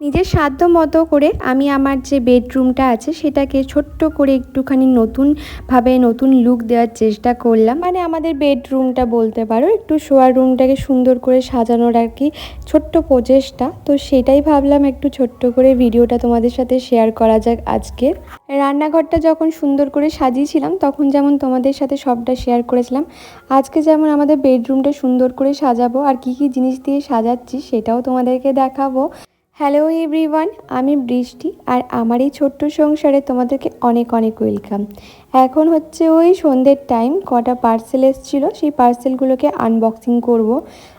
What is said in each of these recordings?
নিজের সাধ্য মতো করে আমি আমার যে বেডরুমটা আছে সেটাকে ছোট্ট করে একটুখানি নতুনভাবে নতুন লুক দেওয়ার চেষ্টা করলাম। মানে আমাদের বেডরুমটা বলতে পারো, একটু শোয়ার রুমটাকে সুন্দর করে সাজানোর আর কি ছোট্ট প্রচেষ্টা। তো সেটাই ভাবলাম একটু ছোট্ট করে ভিডিওটা তোমাদের সাথে শেয়ার করা যাক আজকে। রান্নাঘরটা যখন সুন্দর করে সাজিয়েছিলাম, তখন যেমন তোমাদের সাথে সবটা শেয়ার করেছিলাম, আজকে যেমন আমাদের বেডরুমটা সুন্দর করে সাজাবো আর কি কি জিনিস দিয়ে সাজাচ্ছি সেটাও তোমাদেরকে দেখাবো। হ্যালো এভরিওয়ান আমি বৃষ্টি আর আমার এই ছোট্ট সংসারে তোমাদেরকে অনেক অনেক ওয়েলকাম এখন হচ্ছে ওই সন্ধ্যের টাইম কটা পার্সেল এসেছিল, সেই পার্সেলগুলোকে আনবক্সিং করব।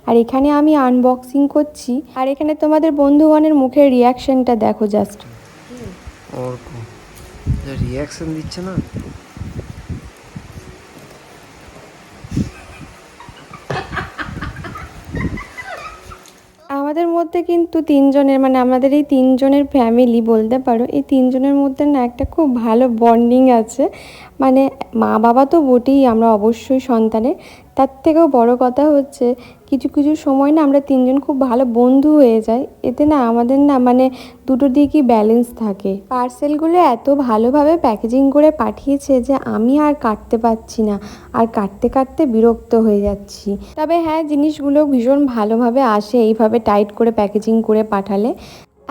আর এখানে আমি আনবক্সিং করছি। আর এখানে তোমাদের বন্ধুগণের মুখের রিয়াকশনটা দেখো জাস্ট রিয়াকশন দিচ্ছে না? আমাদের মধ্যে কিন্তু তিনজনের মানে আমাদের এই তিনজনের ফ্যামিলি বলতে পারো, এই তিনজনের মধ্যে না একটা খুব ভালো বন্ডিং আছে। মানে মা বাবা তো বটেই আমরা অবশ্যই সন্তানের। তার থেকেও বড় কথা হচ্ছে কিছু কিছু সময় না আমরা তিনজন খুব ভালো বন্ধু হয়ে যাই। এতে না আমাদের না মানে দুটো দিকই ব্যালেন্স থাকে। পার্সেলগুলো এত ভালোভাবে প্যাকেজিং করে পাঠিয়েছে যে আমি আর কাটতে পারছি না। আর কাটতে কাটতে বিরক্ত হয়ে যাচ্ছি। তবে হ্যাঁ জিনিসগুলো ভীষণ ভালোভাবে আসে এইভাবে টাইট করে প্যাকেজিং করে পাঠালে।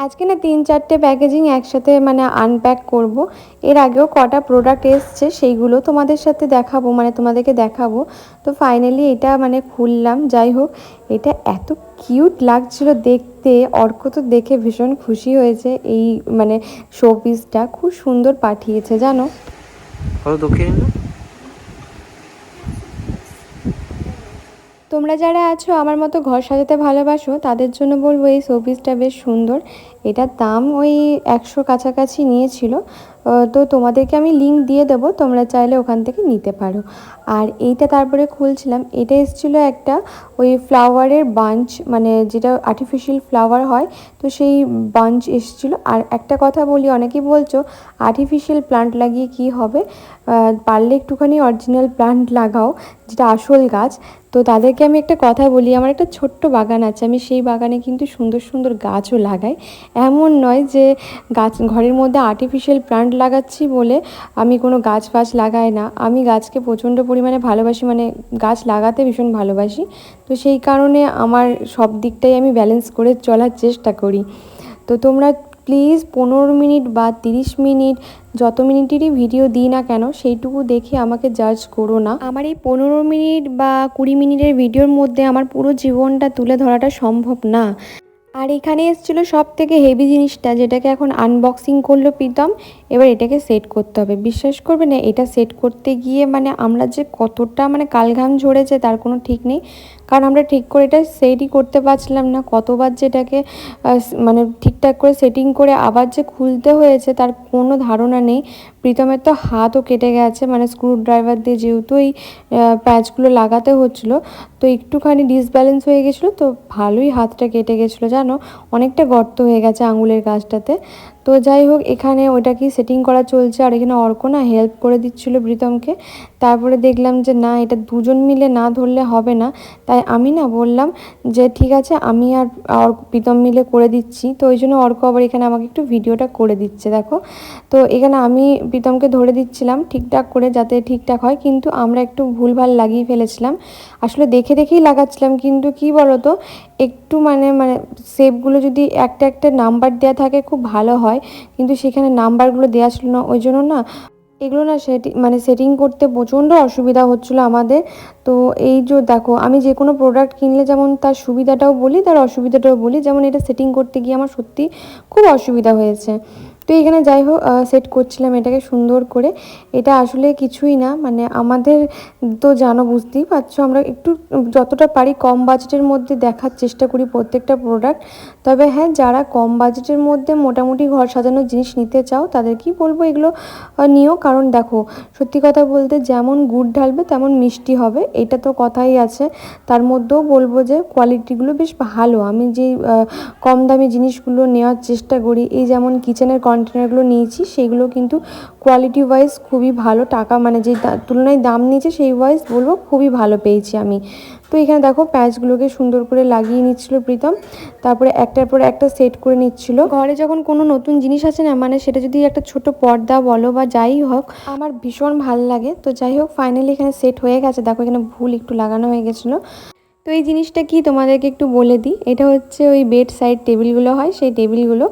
আজকে না তিন চারটে প্যাকেজিং একসাথে মানে আনপ্যাক করব। এর আগেও কটা প্রোডাক্ট এসছে, সেইগুলো তোমাদের সাথে দেখাবো মানে তোমাদেরকে দেখাবো। তো ফাইনালি এটা মানে খুললাম, যাই হোক, এটা এত কিউট লাগছিল দেখতে। অর্ক তো দেখে ভীষণ খুশি হয়েছে, এই মানে শো পিসটা খুব সুন্দর পাঠিয়েছে, জানো? দক্ষিণ তোমরা যারা আছো, আমার মতো ঘর সাজাতে ভালোবাসো, তাদের জন্য বলব এই শোপিসটা বেশ সুন্দর। এটার দাম ওই একশো কাছাকাছি নিয়েছিল। তো তোমাদেরকে আমি লিংক দিয়ে দেবো, তোমরা চাইলে ওখান থেকে নিতে পারো। আর এইটা তারপরে খুলছিলাম, এটা এসেছিল একটা ওই ফ্লাওয়ারের বাঞ্চ মানে যেটা আর্টিফিশিয়াল ফ্লাওয়ার হয়, তো সেই বাঞ্চ এসেছিল। আর একটা কথা বলি, অনেকেই বলছো আর্টিফিশিয়াল প্লান্ট লাগিয়ে কি হবে? পারলে একটুখানি অরিজিনাল প্লান্ট লাগাও, যেটা আসল গাছ। তো তাদেরকে আমি একটা কথা বলি, আমার একটা ছোট্ট বাগান আছে, আমি সেই বাগানে কিন্তু সুন্দর সুন্দর গাছও লাগাই। এমন নয় যে গাছ, ঘরের মধ্যে আর্টিফিশিয়াল প্লান্ট লাগাচ্ছি বলে আমি কোনো গাছ ফাছ লাগাই না। আমি গাছকে প্রচণ্ড পরিমাণে ভালোবাসি মানে গাছ লাগাতে ভীষণ ভালোবাসি। তো সেই কারণে আমার সব দিকটাই আমি ব্যালেন্স করে চলার চেষ্টা করি। তো তোমরা প্লিজ পনেরো মিনিট বা তিরিশ মিনিট যত মিনিটেরই ভিডিও দিই না কেন, সেইটুকু দেখে আমাকে জাজ করো না। আমার এই পনেরো মিনিট বা কুড়ি মিনিটের ভিডিওর মধ্যে আমার পুরো জীবনটা তুলে ধরাটা সম্ভব না। আর এখানে এসেছিল সব থেকে হেভি জিনিসটা, যেটাকে এখন আনবক্সিং করল প্রীতম। এবার এটাকে সেট করতে হবে। বিশ্বাস করবে না, এটা সেট করতে গিয়ে মানে আমরা যে কতটা মানে কালঘাম ঝরেছে তার কোনো ঠিক নেই। কারণ আমরা ঠিক করে এটা সেটই করতে পারছিলাম না, কতবার যেটাকে মানে ঠিকঠাক করে সেটিং করে আবার যে খুলতে হয়েছে তার কোনো ধারণা নেই। প্রীতমের তো হাতও কেটে গেছে মানে স্ক্রু ড্রাইভার দিয়ে যেহেতু এই প্যাচগুলো লাগাতে হচ্ছিল, তো একটুখানি ডিসব্যালেন্স হয়ে গেছিল, তো ভালোই হাতটা কেটে গেছিল, জানো? অনেকটা গর্ত হয়ে গেছে আঙুলের গাছটাতে তো যাই হোক, এখানে ওটা কি সেটিং করা চলছে আর এখানে অর্ক না হেল্প করে দিচ্ছিল প্রীতমকে। তারপরে দেখলাম যে না, এটা দুজন মিলে না ধরলে হবে না। তাই আমি না বললাম যে ঠিক আছে, আমি আর অর্ক, প্রীতম মিলে করে দিচ্ছি। তো ওই জন্য অর্ক আবার এখানে আমাকে একটু ভিডিওটা করে দিচ্ছে, দেখো। তো এখানে আমি প্রীতমকে ধরে দিচ্ছিলাম ঠিকঠাক করে যাতে ঠিকঠাক হয়, কিন্তু আমরা একটু ভুলভাল লাগিয়ে ফেলেছিলাম। আসলে দেখে দেখেই লাগাচ্ছিলাম, কিন্তু কি বলতো একটু মানে মানে সেভগুলো যদি একটা একটা নাম্বার দেওয়া থাকে খুব ভালো হয়। কিন্তু সেখানে নাম্বারগুলো দেওয়া ছিল না, ওই জন্য না এগুলো না সেটি মানে সেটিং করতে প্রচণ্ড অসুবিধা হচ্ছিল আমাদের। তো এই যে দেখো, আমি যে কোনো প্রোডাক্ট কিনলে যেমন তার সুবিধাটাও বলি, তার অসুবিধাটাও বলি, যেমন এটা সেটিং করতে গিয়ে আমার সত্যি খুব অসুবিধা হয়েছে। তো এখানে যাই হোক সেট করছিলাম এটাকে সুন্দর করে। এটা আসলে কিছুই না মানে আমাদের তো জানো, বুঝতেই পারছ, আমরা একটু যতটা পারি কম বাজেটের মধ্যে দেখার চেষ্টা করি প্রত্যেকটা প্রোডাক্ট তবে হ্যাঁ যারা কম বাজেটের মধ্যে মোটামুটি ঘর সাজানোর জিনিস নিতে চাও তাদের কি বলব এগুলো নিও। কারণ দেখো, সত্যি কথা বলতে যেমন গুড় ঢালবে, তেমন মিষ্টি হবে। এটা তো কথাই আছে। তার মধ্যেও বলব যে কোয়ালিটিগুলো বেশ ভালো। আমি যে কম দামি জিনিসগুলো নেওয়ার চেষ্টা করি, এই যেমন কিচেনের কন্টেনারগুলো নিয়েছি, সেগুলো কিন্তু কোয়ালিটি ওয়াইজ খুবই ভালো, টাকা মানে যে তুলনায় দাম নিয়েছে সেই ওয়াইজ বলব খুবই ভালো পেয়েছি আমি। তো এখানে দেখো প্যাচগুলোকে সুন্দর করে লাগিয়ে নিচ্ছিল প্রীতম, তারপরে একটার পর একটা সেট করে নিচ্ছিল। ঘরে যখন কোনো নতুন জিনিস আছে না মানে সেটা যদি একটা ছোট পর্দা বলো বা যাই হোক, আমার ভীষণ ভালো লাগে। তো যাই হোক ফাইনালি এখানে সেট হয়ে গেছে। দেখো এখানে ভুল একটু লাগানো হয়ে গেছিল। তো এই জিনিসটা কি তোমাদেরকে একটু বলে দিই? এটা হচ্ছে ওই বেড সাইড টেবিলগুলো হয়, সেই টেবিলগুলো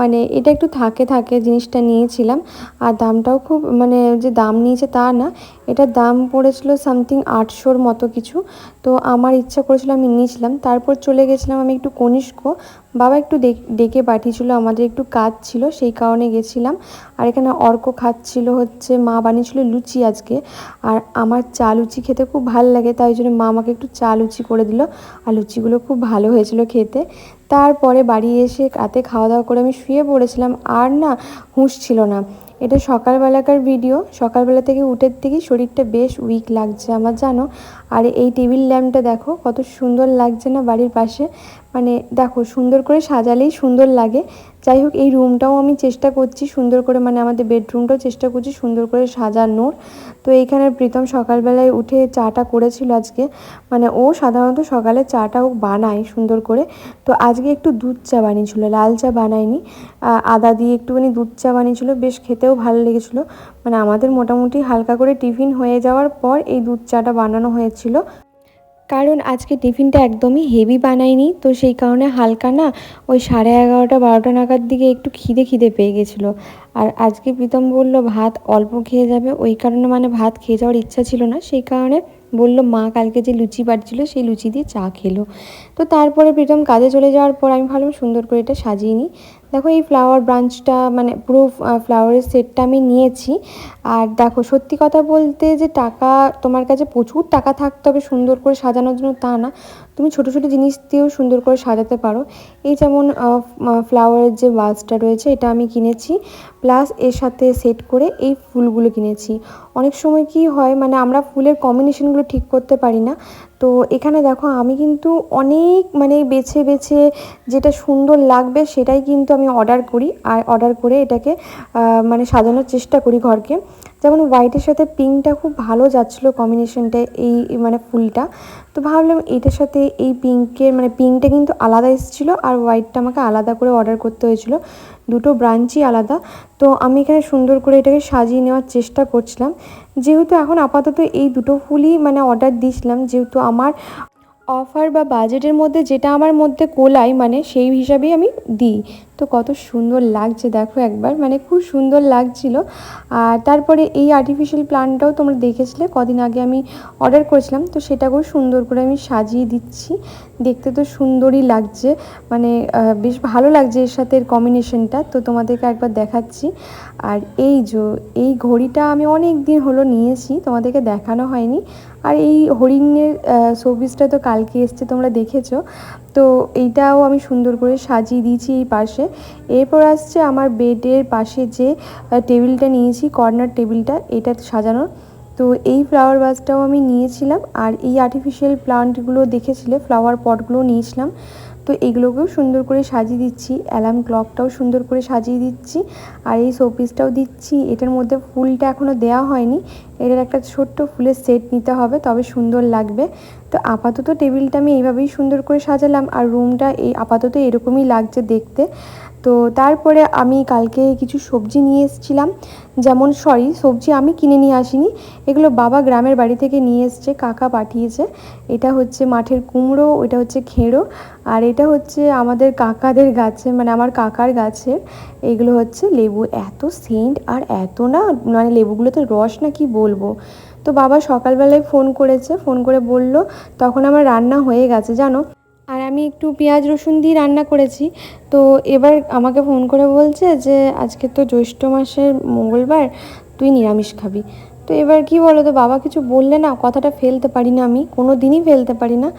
মানে এটা একটু থাকে থাকে জিনিসটা নিয়েছিলাম। আর দামটাও খুব মানে যে দাম নিয়েছে তা না এটা দাম পড়েছিল সামথিং আটশোর মতো কিছু। তো আমার ইচ্ছা করেছিল আমি নিয়েছিলাম। তারপর চলে গেছিলাম আমি একটু কনিষ্ক। বাবা একটু ডেক- পাঠিয়েছিল, আমাদের একটু কাজ ছিল, সেই কারণে গেছিলাম। আর এখানে অর্ক খাচ্ছিল, হচ্ছে মা বানিয়েছিল লুচি আজকে। আর আমার চা লুচি খেতে খুব ভালো লাগে, তাই জন্য মা আমাকে একটু চা লুচি করে দিল। আর লুচিগুলো খুব ভালো হয়েছিল খেতে। তারপরে বাড়ি এসে রাতে খাওয়া দাওয়া করে আমি শুয়ে পড়েছিলাম। আর না, হুঁশ ছিল না। এটা সকালবেলাকার ভিডিও। সকালবেলা থেকে উঠের থেকেই শরীরটা বেশ উইক লাগছে আমার, জানো? আর এই টেবিল ল্যাম্পটা দেখো, কত সুন্দর লাগছে না বাড়ির পাশে। মানে দেখো, সুন্দর করে সাজালেই সুন্দর লাগে। যাই হোক, এই রুমটাও আমি চেষ্টা করছি সুন্দর করে মানে আমাদের বেডরুমটাও চেষ্টা করছি সুন্দর করে সাজানোর। তো এইখানে প্রীতম সকালবেলায় উঠে চাটা করেছিল আজকে। মানে ও সাধারণত সকালে চাটা ও বানায় সুন্দর করে। তো আজকে একটু দুধ চা বানিয়েছিল, লাল চা বানায়নি। আদা দিয়ে একটুখানি দুধ চা বানিয়েছিল, বেশ খেতেও ভালো লেগেছিলো। মানে আমাদের মোটামুটি হালকা করে টিফিন হয়ে যাওয়ার পর এই দুধ চাটা বানানো হয়েছিল। কারণ আজকে টিফিনটা একদমই হেভি বানাইনি তো সেই কারণে হালকা না ওই সাড়ে এগারোটা, বারোটা নাগাদ দিকে একটু খিদে খিদে পেয়ে গেছিল। আর আজকে প্রীতম বলল, ভাত অল্প খেয়ে যাবে। ওই কারণে মানে ভাত খেয়ে যাওয়ার ইচ্ছা ছিল না, সেই কারণে বলল, মা কালকে যে লুচি পাঠিয়েছিল সেই লুচি দিয়ে চা খেলো। তো তারপরে প্রীতম কাজে চলে যাওয়ার পর আমি ভাবলাম, সুন্দর করে এটা সাজিয়ে নিই। দেখো এই ফ্লাওয়ার ব্রাঞ্চটা মানে পুরো ফ্লাওয়ারের সেটটা আমি নিয়েছি। আর দেখো, সত্যি কথা বলতে যে টাকা, তোমার কাছে প্রচুর টাকা থাকতে হবে সুন্দর করে সাজানোর জন্য তা না। তুমি ছোটো ছোটো জিনিস দিয়েও সুন্দর করে সাজাতে পারো। এই যেমন ফ্লাওয়ারের যে বাসটা রয়েছে, এটা আমি কিনেছি। প্লাস এর সাথে সেট করে এই ফুলগুলো কিনেছি। অনেক সময় কি হয় মানে আমরা ফুলের কম্বিনেশনগুলো ঠিক করতে পারি না। তো এখানে দেখো আমি কিন্তু অনেক মানে বেছে বেছে যেটা সুন্দর লাগবে সেটাই কিন্তু আমি অর্ডার করি। আর অর্ডার করে এটাকে মানে সাজানোর চেষ্টা করি ঘরকে। যেমন হোয়াইটের সাথে পিঙ্কটা খুব ভালো যাচ্ছিল কম্বিনেশনটা এই মানে ফুলটা। তো ভাবলাম এটার সাথে এই পিঙ্কের মানে পিঙ্কটা কিন্তু আলাদা এসেছিল আর হোয়াইটটা আমাকে আলাদা করে অর্ডার করতে হয়েছিল। দুটো ব্রাঞ্চই আলাদা। তো আমি এখানে সুন্দর করে এটাকে সাজিয়ে নেওয়ার চেষ্টা করছিলাম। যেহেতু এখন আপাতত এই দুটো ফুলই মানে অর্ডার দিয়েছিলাম যেহেতু আমার অফার বা বাজেটের মধ্যে যেটা আমার মধ্যে কোলাই মানে সেই হিসাবেই আমি দিই। তো কত সুন্দর লাগছে, দেখো একবার। মানে খুব সুন্দর লাগছিল। আর তারপরে এই আর্টিফিশিয়াল প্লান্টটাও তোমরা দেখেছিলে, কদিন আগে আমি অর্ডার করেছিলাম। তো সেটাকেও সুন্দর করে আমি সাজিয়ে দিচ্ছি। দেখতে তো সুন্দরই লাগছে। মানে বেশ ভালো লাগছে এর সাথে এর কম্বিনেশনটা তো তোমাদেরকে একবার দেখাচ্ছি। আর এই যে, এই ঘড়িটা আমি অনেক দিন হলো নিয়েছি, তোমাদেরকে দেখানো হয়নি। আর এই হরিণের শোপিসটা তো কালকে এসছে, তোমরা দেখেছ। তো এইটাও আমি সুন্দর করে সাজিয়ে দিয়েছি এই পাশে। এরপর আসছে আমার বেডের পাশে যে টেবিলটা নিয়েছি, কর্নার টেবিলটা, এটা সাজানোর। তো এই ফ্লাওয়ার বাসটাও আমি নিয়েছিলাম, আর এই আর্টিফিশিয়াল প্লান্টগুলো দেখেছিলে ফ্লাওয়ার পটগুলো নিয়েছিলাম। তো এগুলোকেও সুন্দর করে সাজিয়ে দিচ্ছি অ্যালার্ম ক্লকটাও সুন্দর করে সাজিয়ে দিচ্ছি, আর এই শোপিসটাও দিচ্ছি। এটার মধ্যে ফুলটা এখনও দেওয়া হয়নি, এটার একটা ছোট্ট ফুলের সেট নিতে হবে, তবে সুন্দর লাগবে। তো আপাতত টেবিলটা আমি এইভাবেই সুন্দর করে সাজালাম আর রুমটা এই আপাতত এরকমই লাগছে দেখতে। তো তারপরে আমি কালকে কিছু সবজি নিয়ে এসেছিলাম। যেমন সরি সবজি আমি কিনে নিয়ে আসিনি। এগুলো বাবা গ্রামের বাড়ি থেকে নিয়ে এসছে, কাকা পাঠিয়েছে। এটা হচ্ছে মাঠের কুমড়ো এটা হচ্ছে খেঁড়ো, আর এটা হচ্ছে আমাদের কাকাদের গাছে মানে আমার কাকার গাছের, এগুলো হচ্ছে লেবু। এত সেন্ট আর এত না মানে লেবুগুলোতে রস না কি বলব? তো বাবা সকালবেলায় ফোন করেছে, ফোন করে বলল, তখন আমার রান্না হয়ে গেছে, জানো? আর আমি একটু পেঁয়াজ রসুন দিয়ে রান্না করেছি। তো এবার আমাকে ফোন করে বলছে যে, আজকে তো জ্যৈষ্ঠ মাসের মঙ্গলবার, তুই নিরামিষ খাবি। তো এবার কি বলো তো, বাবা কিছু বললে না, কথাটা ফেলতে পারি না আমি, কোনো দিনই ফেলতে পারি না।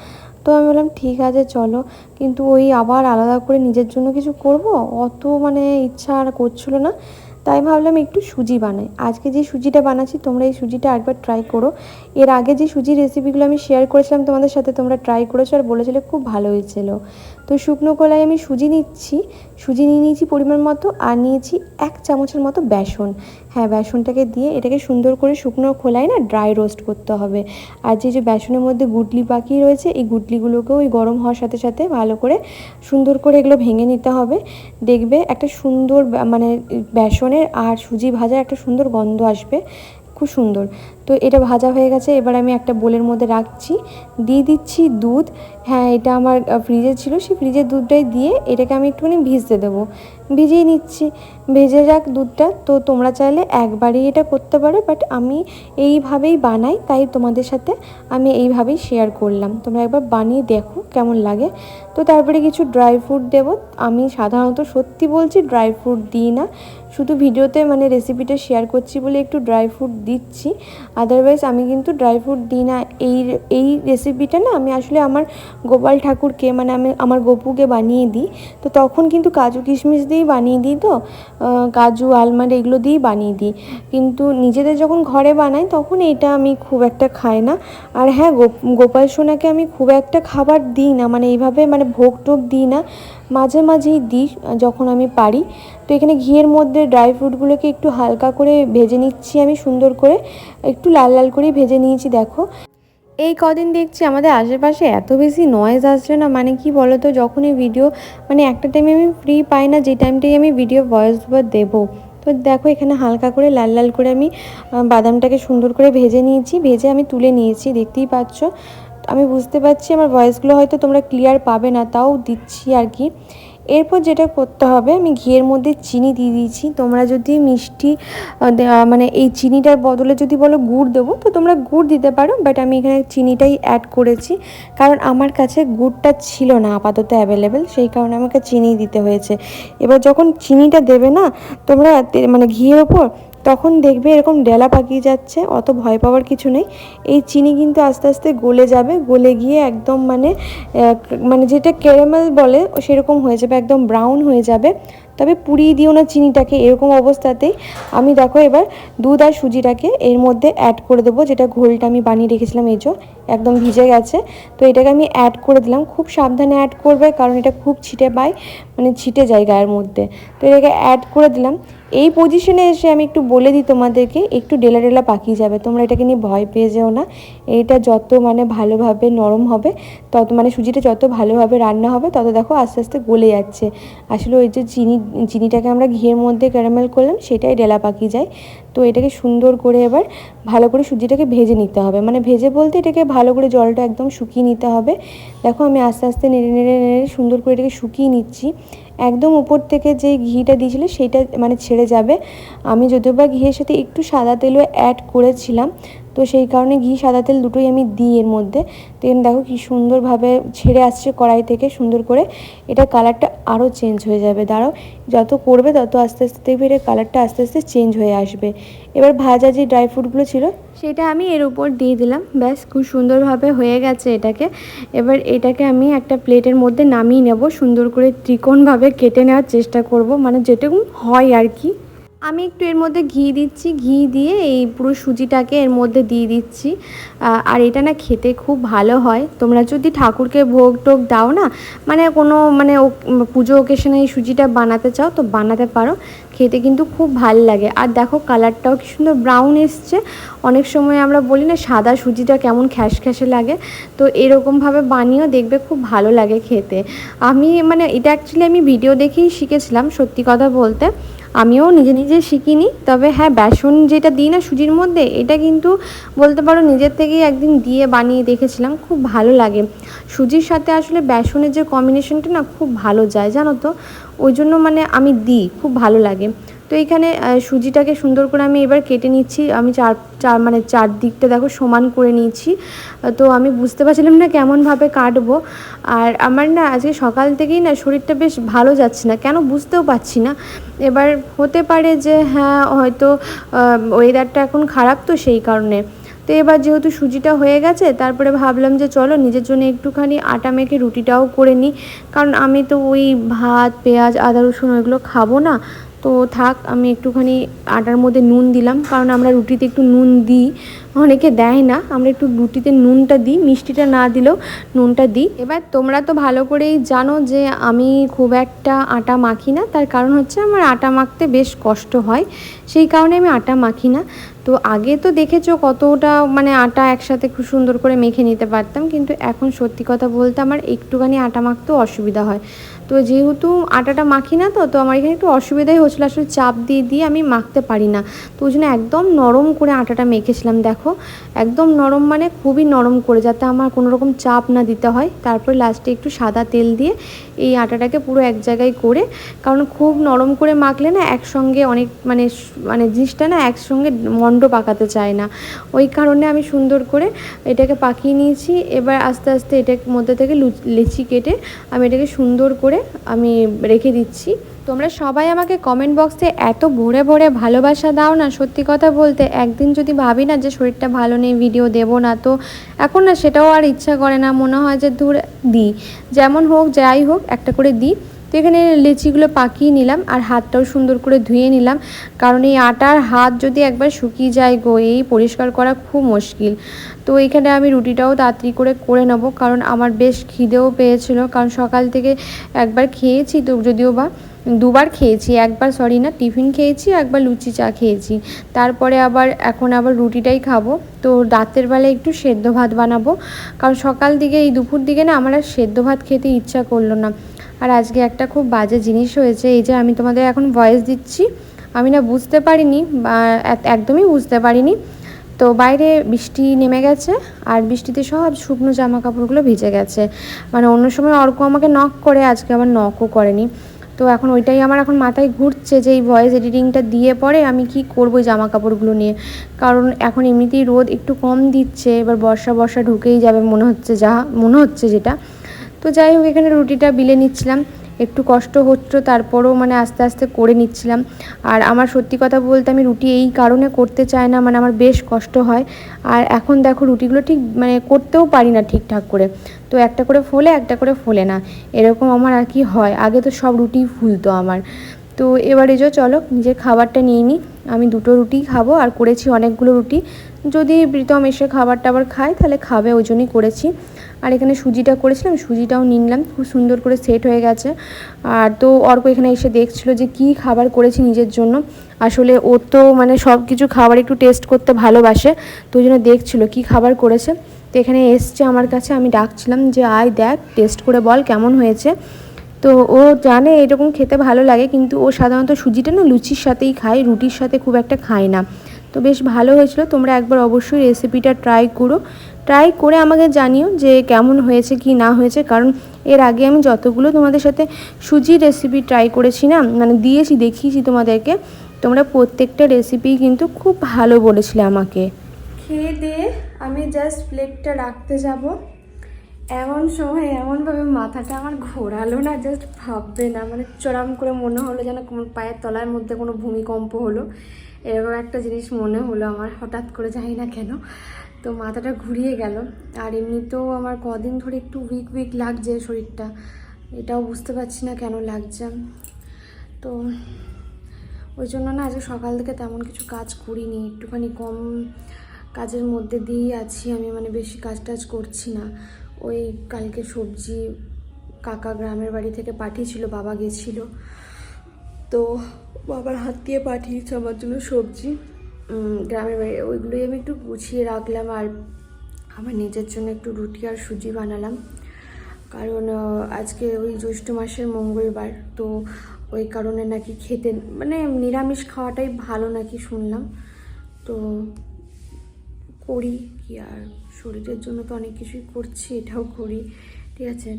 তো আমি বললাম, ঠিক আছে, চলো। কিন্তু ওই আবার আলাদা করে নিজের জন্য কিছু করব? অত মানে ইচ্ছা আর করছিল না। তাই ভাবলাম একটু সুজি বানাই। আজকে যে সুজিটা বানাচ্ছি, তোমরা এই সুজিটা একবার ট্রাই করো। এর আগে যে সুজির রেসিপিগুলো আমি শেয়ার করেছিলাম তোমাদের সাথে, তোমরা ট্রাই করেছ আর বলেছিলে খুব ভালো হয়েছিল। তো শুকনো কলাই আমি সুজি নিচ্ছি, সুজি নিয়ে নিয়েছি পরিমাণ মতো, আর নিয়েছি এক চামচের মতো বেসন। হ্যাঁ বেসনটাকে দিয়ে এটাকে সুন্দর করে শুকনো খোলায় না ড্রাই রোস্ট করতে হবে। আর যে যে বেসনের মধ্যে গুটলি পাখি রয়েছে, এই গুটলিগুলোকেও ওই গরম হওয়ার সাথে সাথে ভালো করে সুন্দর করে এগুলো ভেঙে নিতে হবে। দেখবে একটা সুন্দর মানে বেসনের আর সুজি ভাজার একটা সুন্দর গন্ধ আসবে, খুব সুন্দর। তো এটা ভাজা হয়ে গেছে, এবার আমি একটা বোলের মধ্যে রাখছি। দিয়ে দিচ্ছি দুধ হ্যাঁ এটা আমার ফ্রিজে ছিল, সেই ফ্রিজের দুধটাই দিয়ে এটাকে আমি একটুখানি ভিজতে দেবো। ভিজিয়ে নিচ্ছি। ভেজে যাক দুধটা। তো তোমরা চাইলে একবারেই এটা করতে পারো বাট আমি এইভাবেই বানাই, তাই তোমাদের সাথে আমি এইভাবেই শেয়ার করলাম। তোমরা একবার বানিয়ে দেখো কেমন লাগে। তো তারপরে কিছু ড্রাই ফ্রুট দেবো। আমি সাধারণত সত্যি বলছি ড্রাই ফ্রুট দিই না। শুধু ভিডিওতে মানে রেসিপিটা শেয়ার করছি বলে একটু ড্রাই ফ্রুট দিচ্ছি। আদারওয়াইজ আমি কিন্তু ড্রাই ফ্রুট দিই না। এই এই রেসিপিটা না আমি আসলে আমার গোপাল ঠাকুরকে মানে আমি আমার গপুকে বানিয়ে দিই। তো তখন কিন্তু কাজু কিশমিশ দিয়েই বানিয়ে দিই তো কাজু আলমন্ড এগুলো দিয়েই বানিয়ে দিই। কিন্তু নিজেদের যখন ঘরে বানাই তখন এটা আমি খুব একটা খাই না। আর হ্যাঁ গোপ- গোপাল সোনাকে আমি খুব একটা খাবার দিই না মানে এইভাবে মানে ভোগ টোগ দিই না। মাঝে মাঝেই দিই, যখন আমি পারি। তো এখানে ঘিয়ের মধ্যে ড্রাই ফ্রুটগুলোকে একটু হালকা করে ভেজে নিচ্ছি আমি সুন্দর করে। একটু লাল লাল করে ভেজে নিয়েছি, দেখো। এই কদিন দেখছি আমাদের আশেপাশে এত বেশি নয়েজ আসছে না। মানে কি বলো তো যখনই ভিডিও মানে একটা টাইমে আমি ফ্রি পাই না, যে টাইমটাই আমি ভিডিও ভয়েস ওভার দেবো। তো দেখো, এখানে হালকা করে, লাল লাল করে আমি বাদামটাকে সুন্দর করে ভেজে নিয়েছি। ভেজে আমি তুলে নিয়েছি, দেখতেই পাচ্ছ। আমি বুঝতে পারছি আমার ভয়েসগুলো হয়তো তোমরা ক্লিয়ার পাবে না, তাও দিচ্ছি আর কি। এরপর যেটা করতে হবে, আমি ঘিয়ের মধ্যে চিনি দিয়ে দিয়েছি। তোমরা যদি মিষ্টি মানে এই চিনিটার বদলে যদি বলো গুড় দেবো, তো তোমরা গুড় দিতে পারো বাট আমি এখানে চিনিটাই অ্যাড করেছি। কারণ আমার কাছে গুড়টা ছিল না আপাতত অ্যাভেলেবেল সেই কারণে আমাকে চিনি দিতে হয়েছে। এবার যখন চিনিটা দেবে না, তোমরা মানে ঘিয়ের ওপর তখন দেখবে এরকম ডেলা পাকিয়ে যাচ্ছে, অত ভয় পাওয়ার কিছু নেই। এই চিনি কিন্তু আস্তে আস্তে গলে যাবে, গলে গিয়ে একদম মানে মানে যেটা ক্যারামেল বলে, সেরকম হয়ে যাবে, একদম ব্রাউন হয়ে যাবে। তবে পুড়িয়ে দিও না চিনিটাকে এরকম অবস্থাতেই। আমি দেখো এবার দুধ আর সুজিটাকে এর মধ্যে অ্যাড করে দেবো, যেটা ঘোলটা আমি বানিয়ে রেখেছিলাম যে। একদম ভিজে গেছে। তো এটাকে আমি অ্যাড করে দিলাম। খুব সাবধানে অ্যাড করবে, কারণ এটা খুব ছিটে পায় মানে ছিটে যায় গায়ের মধ্যে। তো এটাকে অ্যাড করে দিলাম। এই পজিশনে এসে আমি একটু বলে দিই তোমাদেরকে, একটু ডেলা ডেলা পাকিয়ে যাবে। তোমরা এটাকে নিয়ে ভয় পেয়ে যেও না। এটা যত মানে ভালোভাবে নরম হবে, তত মানে সুজিটা যত ভালোভাবে রান্না হবে, তত দেখো আস্তে আস্তে গলে যাচ্ছে। আসলে ওই যে চিনি, চিনিটাকে আমরা ঘিয়ের মধ্যে ক্যারামেল করলাম, সেটাই ডেলা পাকিয়ে যায়। তো এটাকে সুন্দর করে এবার ভালো করে সুজিটাকে ভেজে নিতে হবে। মানে ভেজে বলতে এটাকে ভালো করে জলটা একদম শুকিয়ে নিতে হবে। দেখো আমি আস্তে আস্তে নেড়ে নেড়ে নেড়ে সুন্দর করে এটাকে শুকিয়ে নিচ্ছি। একদম উপর থেকে যে ঘিটা দিয়েছিল সেইটা মানে ছেড়ে যাবে। আমি যদিও বা ঘিয়ের সাথে একটু সাদা তেলও অ্যাড করেছিলাম, তো সেই কারণে ঘি, সাদা তেল দুটোই আমি দিই এর মধ্যে। তো দেখো কি সুন্দরভাবে ছেড়ে আসছে কড়াই থেকে সুন্দর করে। এটা কালারটা আরও চেঞ্জ হয়ে যাবে। দাঁড়াও, যত করবে তত আস্তে আস্তে দেখবে এটা কালারটা আস্তে আস্তে চেঞ্জ হয়ে আসবে। এবার ভাজা যে ড্রাই ফ্রুটগুলো ছিল সেটা আমি এর উপর দিয়ে দিলাম। ব্যাস, খুব সুন্দরভাবে হয়ে গেছে এটাকে। এবার এটাকে আমি একটা প্লেটের মধ্যে নামিয়ে নেব। সুন্দর করে ত্রিকোণভাবে কেটে নেওয়ার চেষ্টা করব। মানে যেটুকু হয় আর কি। আমি একটু এর মধ্যে ঘি দিচ্ছি, ঘি দিয়ে এই পুরো সুজিটাকে এর মধ্যে দিয়ে দিচ্ছি। আর এটা না খেতে খুব ভালো হয়। তোমরা যদি ঠাকুরকে ভোগ টোগ দাও না মানে কোনো মানে পুজো ওকেশনে এই সুজিটা বানাতে চাও, তো বানাতে পারো। খেতে কিন্তু খুব ভালো লাগে। আর দেখো কালারটাও কি সুন্দর ব্রাউন এসছে। অনেক সময় আমরা বলি না, সাদা সুজিটা কেমন খ্যাস খ্যাসে লাগে। তো এরকমভাবে বানিয়েও দেখবে খুব ভালো লাগে খেতে। আমি মানে এটা অ্যাকচুয়ালি আমি ভিডিও দেখেই শিখেছিলাম সত্যি কথা বলতে। আমিও নিজে নিজে শিখিনি। তবে হ্যাঁ বেসন যেটা দিই না সুজির মধ্যে, এটা কিন্তু বলতে পারো নিজের থেকেই একদিন দিয়ে বানিয়ে দেখেছিলাম, খুব ভালো লাগে। সুজির সাথে আসলে বেসনের যে কম্বিনেশনটা না খুব ভালো যায়, জানো তো? ওই জন্য মানে আমি দিই, খুব ভালো লাগে। তো এখানে সুজিটাকে সুন্দর করে আমি এবার কেটে নিচ্ছি। আমি চার চার মানে চারদিকটা দেখো সমান করে নিয়েছি। তো আমি বুঝতে পারছিলাম না কেমনভাবে কাটবো। আর আমার না আজকে সকাল থেকেই না শরীরটা বেশ ভালো যাচ্ছে না, কেন বুঝতেও পারছি না। এবার হতে পারে যে হ্যাঁ হয়তো ওয়েদারটা এখন খারাপ তো সেই কারণে। তো এবার যেহেতু সুজিটা হয়ে গেছে, তারপরে ভাবলাম যে চলো নিজের জন্য একটুখানি আটা মেখে রুটিটাও করে নিই। কারণ আমি তো ওই ভাত, পেঁয়াজ, আদা, রসুন ওইগুলো খাব না। তো থাক, আমি একটুখানি আটার মধ্যে নুন দিলাম, কারণ আমরা রুটিতে একটু নুন দিই। অনেকে দেয় না, আমরা একটু রুটিতে নুনটা দিই, মিষ্টিটা না দিলেও নুনটা দিই। এবার তোমরা তো ভালো করেই জানো যে আমি খুব একটা আটা মাখি না, তার কারণ হচ্ছে আমার আটা মাখতে বেশ কষ্ট হয়, সেই কারণে আমি আটা মাখি না। তো আগে তো দেখেছ কতটা মানে আটা একসাথে খুব সুন্দর করে মেখে নিতে পারতাম, কিন্তু এখন সত্যি কথা বলতে আমার একটুখানি আটা মাখতেও অসুবিধা হয়। তো যেহেতু আটাটা মাখি না তো তো আমার এখানে একটু অসুবিধাই হচ্ছিল। আসলে চাপ দিয়ে দিয়ে আমি মাখতে পারি না। তো ওই জন্য একদম নরম করে আটাটা মেখেছিলাম, দেখো। একদম নরম মানে খুবই নরম করে, যাতে আমার কোনো রকম চাপ না দিতে হয়। তারপর লাস্টে একটু সাদা তেল দিয়ে এই আটাটাকে পুরো এক জায়গায় করে, কারণ খুব নরম করে মাখলে না একসঙ্গে অনেক মানে মানে জিনিসটা না একসঙ্গে মণ্ড পাকাতে চায় না। ওই কারণে আমি সুন্দর করে এটাকে পাকিয়ে নিয়েছি। এবার আস্তে আস্তে এটার মধ্যে থেকে লুচ- লেচি কেটে আমি এটাকে সুন্দর করে আমি রেখে দিচ্ছি। তোমরা সবাই আমাকে কমেন্ট বক্সে এত ভরে ভরে ভালোবাসা দাও না, সত্যি কথা বলতে। একদিন যদি ভাবি না যে শরীরটা ভালো নেই ভিডিও দেব না, তো এখন না সেটাও আর ইচ্ছা করে না। মনে হয় যে দূর দিই যেমন হোক, যাই হোক, একটা করে দিই তো এখানে লেচিগুলো পাকিয়ে নিলাম আর হাতটাও সুন্দর করে ধুয়ে নিলাম। কারণ এই আটার হাত যদি একবার শুকিয়ে যায় গো, এই পরিষ্কার করা খুব মুশকিল। তো এখানে আমি রুটিটাও তাড়াতাড়ি করে করে নেব, কারণ আমার বেশ খিদেও পেয়েছিল। কারণ সকাল থেকে একবার খেয়েছি তো, যদিও বা দুবার খেয়েছি, একবার সরি না, টিফিন খেয়েছি, একবার লুচি চা খেয়েছি। তারপরে আবার এখন আবার রুটিটাই খাব। তো রাতের বেলায় একটু সেদ্ধ ভাত বানাবো। কারণ সকাল দিকে এই দুপুর দিকে না আমার আর সেদ্ধ ভাত খেতে ইচ্ছা করল না। আর আজকে একটা খুব বাজে জিনিস হয়েছে, এই যে আমি তোমাদের এখন ভয়েস দিচ্ছি। আমি না বুঝতে পারিনি বা একদমই বুঝতে পারিনি। তো বাইরে বৃষ্টি নেমে গেছে, আর বৃষ্টিতে সব শুকনো জামা কাপড়গুলো ভিজে গেছে। মানে অন্য সময় অর্ক আমাকে নক করে, আজকে আবার নকও করেনি। তো এখন ওইটাই আমার এখন মাথায় ঘুরছে যে এই ভয়েস এডিটিংটা দিয়ে পরে আমি কি করব জামা কাপড়গুলো নিয়ে। কারণ এখন এমনিতেই রোদ একটু কম দিচ্ছে, এবার বর্ষা বর্ষা ঢুকেই যাবে মনে হচ্ছে যা, মনে হচ্ছে যেটা। তো যাই হোক, এখানে রুটিটা বিলে নিচ্ছিলাম। একটু কষ্ট হচ্ছিল, তারপরেও মানে আস্তে আস্তে করে নিচ্ছিলাম। আর আমার সত্যি কথা বলতে আমি রুটি এই কারণে করতে চাই না মানে আমার বেশ কষ্ট হয়। আর এখন দেখো রুটিগুলো ঠিক মানে করতেও পারি না ঠিকঠাক করে। তো একটা করে ফোলে, একটা করে ফোলে না। এরকম আমার আর কি হয়। আগে তো সব রুটি ফুলতো আমার। তো এবারে যে চলো, নিজের খাবারটা নিয়ে নিই আমি দুটো রুটি খাব, আর করেছি অনেকগুলো রুটি। যদি প্রীতম এসে খাবার টাবার খায়, তাহলে খাবে, ওই জন্যই করেছি। আর এখানে সুজিটা করেছিলাম, সুজিটাও নিলাম খুব সুন্দর করে সেট হয়ে গেছে। আর তো অর্ক এখানে এসে দেখছিল যে কি খাবার করেছি নিজের জন্য। আসলে ও তো মানে সব কিছু খাবার একটু টেস্ট করতে ভালোবাসে, তো ওই জন্য দেখছিল কী খাবার করেছে। তো এখানে এসছে আমার কাছে, আমি ডাকছিলাম যে, আয় দেখ টেস্ট করে বল কেমন হয়েছে? তো ও জানে এরকম খেতে ভালো লাগে, কিন্তু ও সাধারণত সুজিটা না লুচির সাথেই খায়, রুটির সাথে খুব একটা খায় না। তো বেশ ভালো হয়েছিল। তোমরা একবার অবশ্যই রেসিপিটা ট্রাই করো। ট্রাই করে আমাকে জানিও যে কেমন হয়েছে, কি না হয়েছে। কারণ এর আগে আমি যতগুলো তোমাদের সাথে সুজি রেসিপি ট্রাই করেছি না মানে দিয়েছি, দেখিয়েছি তোমাদেরকে, তোমরা প্রত্যেকটা রেসিপি কিন্তু খুব ভালো বলেছিলে আমাকে। খেয়ে দিয়ে আমি জাস্ট প্লেটটা রাখতে যাব। এমন সময় এমনভাবে মাথাটা আমার ঘোরালো না জাস্ট ভাববে না। মানে চড়াম করে মনে হলো যেন কোনো পায়ের তলার মধ্যে কোনো ভূমিকম্প হলো। এরকম একটা জিনিস মনে হলো আমার, হঠাৎ করে জানি না কেন। তো মাথাটা ঘুরিয়ে গেল। আর এমনিতেও আমার কদিন ধরে একটু উইক উইক লাগছে শরীরটা। এটাও বুঝতে পারছি না কেন লাগছে। তো ওই জন্য না আজকে সকাল থেকে তেমন কিছু কাজ করিনি। একটুখানি কম কাজের মধ্যে দিয়েই আছি। আমি মানে বেশি কাজ টাজ করছি না। ওই কালকে সবজি কাকা গ্রামের বাড়ি থেকে পাঠিয়েছিল, বাবা গেছিল। তো বাবার হাত দিয়ে পাঠিয়েছে আমার জন্য সবজি। গ্রামের বাড়ি, ওইগুলোই আমি একটু গুছিয়ে রাখলাম আর আমার নিজের জন্য একটু রুটি আর সুজি বানালাম। কারণ আজকে ওই জ্যৈষ্ঠ মাসের মঙ্গলবার, তো ওই কারণে নাকি খেতে মানে নিরামিষ খাওয়াটাই ভালো নাকি শুনলাম। তো করি কি আর শরীরের জন্য তো অনেক কিছুই করছি, এটাও করি। ঠিক আছে?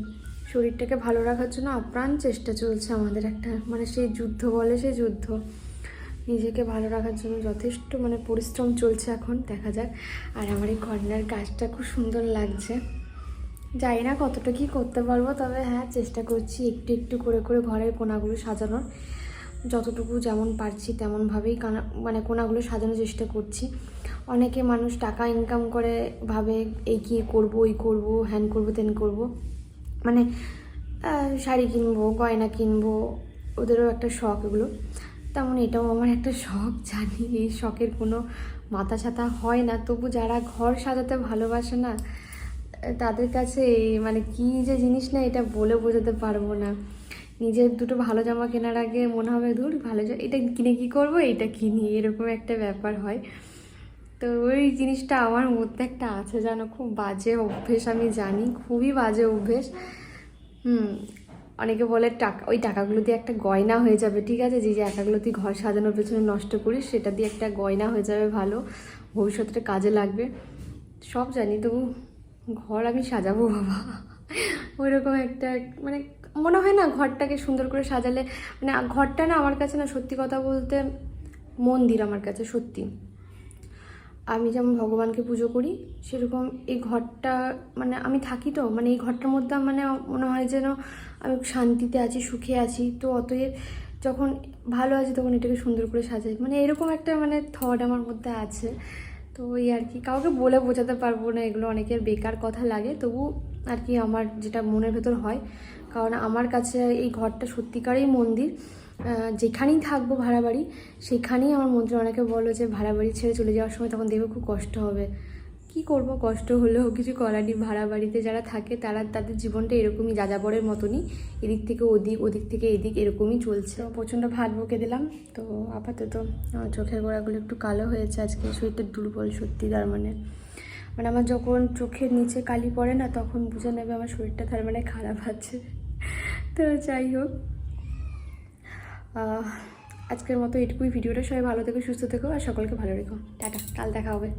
শরীরটাকে ভালো রাখার জন্য আপ্রাণ চেষ্টা চলছে আমাদের একটা মানে সেই যুদ্ধ বলে সেই যুদ্ধ। নিজেকে ভালো রাখার জন্য যথেষ্ট মানে পরিশ্রম চলছে এখন, দেখা যাক। আর আমার এই কর্নার গাছটা খুব সুন্দর লাগছে। জানি না কতটা কি করতে পারব, তবে হ্যাঁ চেষ্টা করছি একটু একটু করে করে ঘরের কোনাগুলো সাজানোর। যতটুকু যেমন পারছি তেমনভাবেই কানা মানে কোনাগুলো সাজানোর চেষ্টা করছি। অনেকে মানুষ টাকা ইনকাম করে ভাবে, এই কি করব, ওই করব হ্যান করব তেন করব। মানে শাড়ি কিনবো, গয়না কিনবো, ওদেরও একটা শখ এগুলো। তেমন এটাও আমার একটা শখ, জানি এই শখের কোনো মাথা ছাতা হয় না। তবু যারা ঘর সাজাতে ভালোবাসে না, তাদের কাছে মানে কি যে জিনিস না, এটা বলে বোঝাতে পারব না। নিজের দুটো ভালো জামা কেনার আগে মনে হবে দূর ভালো জা- এটা কিনে কি করব? এটা কিনি, এরকম একটা ব্যাপার হয়। তো ওই জিনিসটা আমার মধ্যে একটা আছে যেন, খুব বাজে অভ্যেস আমি জানি, খুবই বাজে অভ্যেস। হুম, অনেকে বলে টাকা, ওই টাকাগুলো দিয়ে একটা গয়না হয়ে যাবে, ঠিক আছে? যে যে টাকাগুলো তুই ঘর সাজানোর পেছনে নষ্ট করিস, সেটা দিয়ে একটা গয়না হয়ে যাবে ভালো ভবিষ্যতে কাজে লাগবে। সব জানি, তবু ঘর আমি সাজাবো, বাবা। ওইরকম একটা মানে মনে হয় না ঘরটাকে সুন্দর করে সাজালে মানে ঘরটা না আমার কাছে না সত্যি কথা বলতে মন্দির আমার কাছে সত্যি। আমি যেমন ভগবানকে পুজো করি, সেরকম এই ঘরটা মানে আমি থাকি তো মানে এই ঘরটার মধ্যে মানে মনে হয় যেন আমি শান্তিতে আছি, সুখে আছি, তো অতএব যখন ভালো আছি তখন এটাকে সুন্দর করে সাজাই। মানে এরকম একটা মানে থট আমার মধ্যে আছে। তো ওই আর কি, কাউকে বলে বোঝাতে পারব না, এগুলো অনেকের বেকার কথা লাগে, তবু আর কি আমার যেটা মনের ভেতর হয়। কারণ আমার কাছে এই ঘরটা সত্যিকারই মন্দির। যেখানেই থাকব ভাড়া বাড়ি সেখানেই আমার মন্ত্রী অনেকে বলো যে ভাড়া বাড়ি ছেড়ে চলে যাওয়ার সময় তখন দেখবে খুব কষ্ট হবে। কি করব? কষ্ট হলেও কিছু করার নেই। ভাড়া বাড়িতে যারা থাকে তারা তাদের জীবনটা এরকমই, যাযাবরের মতনই। এদিক থেকে ওদিক ওদিক থেকে এদিক এরকমই চলছে। প্রচণ্ড ভাত বকে দিলাম। তো আপাতত চোখের গোড়াগুলো একটু কালো হয়েছে। আজকে শরীরটা দুর্বল সত্যি, তার মানে। মানে আমার যখন চোখের নিচে কালি পড়ে না, তখন বুঝে নেবে আমার শরীরটা তার মানে খারাপ আছে। তো যাই হোক আজকের মতো এটুকুই ভিডিওটা। সবাই ভালো থেকো, সুস্থ থেকো, আর সকলকে ভালো রেখো। টাটা, কাল দেখা হবে।